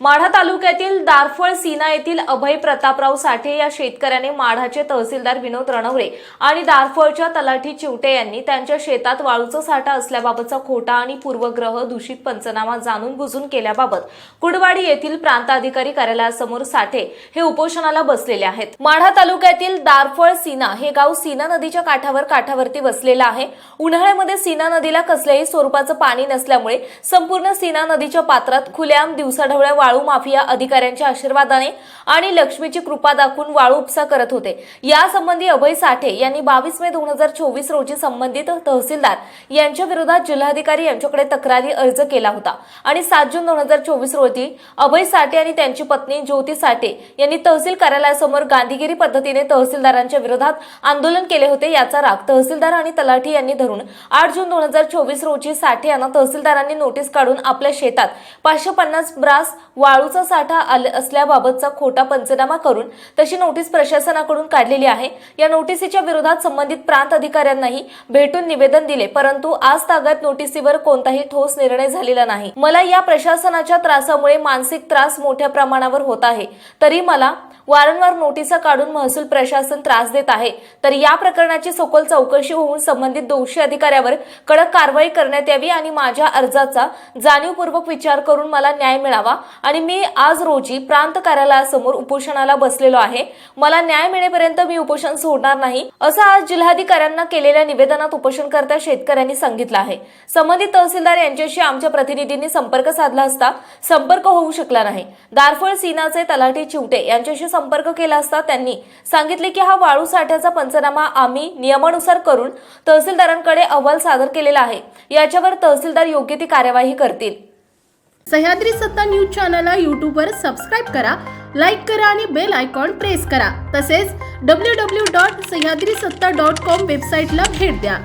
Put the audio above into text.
माढा तालुक्यातील दारफळ सीना येथील अभय प्रतापराव साठे या शेतकऱ्याने माढाचे तहसीलदार विनोद रणवरे आणि दारफळच्या तलाठी चिवटे यांनी त्यांच्या शेतात वाळूचा साठा असल्याबाबतचा खोटा आणि पूर्वग्रह दूषित पंचनामा जाणून बुजून केल्याबाबत कुडवाडी येथील प्रांताधिकारी कार्यालयासमोर साठे हे उपोषणाला बसलेले आहेत. माढा तालुक्यातील दारफळ सीना हे गाव सीना नदीच्या काठावर काठावरती वसलेलं आहे. उन्हाळ्यामध्ये सीना नदीला कसल्याही स्वरूपाचं पाणी नसल्यामुळे संपूर्ण सीना नदीच्या पात्रात खुल्याम दिवसाढवळ्या वाळू माफिया अधिकाऱ्यांच्या आशीर्वादाने आणि लक्ष्मीची कृपा दाखवून वाळू उपसा करत होते. यासंबंधी अभय साठे यांनी बावीस मे दोन हजार चोवीस रोजी संबंधित तहसीलदार यांच्या विरोधात जिल्हाधिकारी यांच्याकडे तक्रारी अर्ज केला होता. आणि सात जून दोन हजार चोवीस रोजी अभय साठे आणि त्यांची पत्नी ज्योती साठे यांनी तहसील कार्यालयासमोर गांधीगिरी पद्धतीने तहसीलदारांच्या विरोधात आंदोलन केले होते याचा राग तहसीलदार आणि तलाठी यांनी धरून आठ जून दोन हजार चोवीस रोजी साठे यांना तहसीलदारांनी नोटीस काढून आपल्या शेतात पाचशे पन्नास ब्रास वाळूचा साठा असल्याबाबतचा खोटा पंचनामा करून तशी नोटीस प्रशासनाकडून काढलेली आहे. या नोटिसीच्या विरोधात संबंधित प्रांत अधिकाऱ्यांनाही भेटून निवेदन दिले परंतु आज ताग्यात नोटिसीवर कोणताही ठोस निर्णय झालेला नाही. मला या प्रशासनाच्या त्रासामुळे मानसिक त्रास मोठ्या प्रमाणावर होत आहे. तरी मला वारंवार नोटिसा काढून महसूल प्रशासन त्रास देत आहे. तर या प्रकरणाची सखोल चौकशी होऊन संबंधित दोषी अधिकाऱ्यावर कडक कारवाई करण्यात यावी आणि माझ्या अर्जाचा जाणीवपूर्वक विचार करून मला न्याय मिळावा. आणि मी आज रोजी प्रांत कार्यालयासमोर उपोषणाला बसलेलो आहे. मला न्याय मिळेपर्यंत मी उपोषण सोडणार नाही असं आज जिल्हाधिकाऱ्यांना केलेल्या निवेदनात उपोषणकर्त्या शेतकऱ्यांनी सांगितलं आहे. संबंधित तहसीलदार यांच्याशी आमच्या प्रतिनिधींनी संपर्क साधला असता संपर्क होऊ शकला नाही. दारफळ सीनाचे तलाठी चिवटे यांच्याशी संपर्क केला असता त्यांनी सांगितले की हा वाळू साठ्याचा पंचनामा आम्ही नियमानुसार करून तहसीलदारांकडे अहवाल सादर केलेला आहे. याच्यावर तहसीलदार योग्य ती कार्यवाही करतील. सह्याद्री सत्ता न्यूज चॅनलला यूट्यूबवर सबस्क्राईब करा लाईक करा आणि बेल आयकॉन प्रेस करा. तसेच डब्ल्यू डब्ल्यू डॉट सह्याद्री सत्ता डॉट कॉम वेबसाईटला भेट द्या.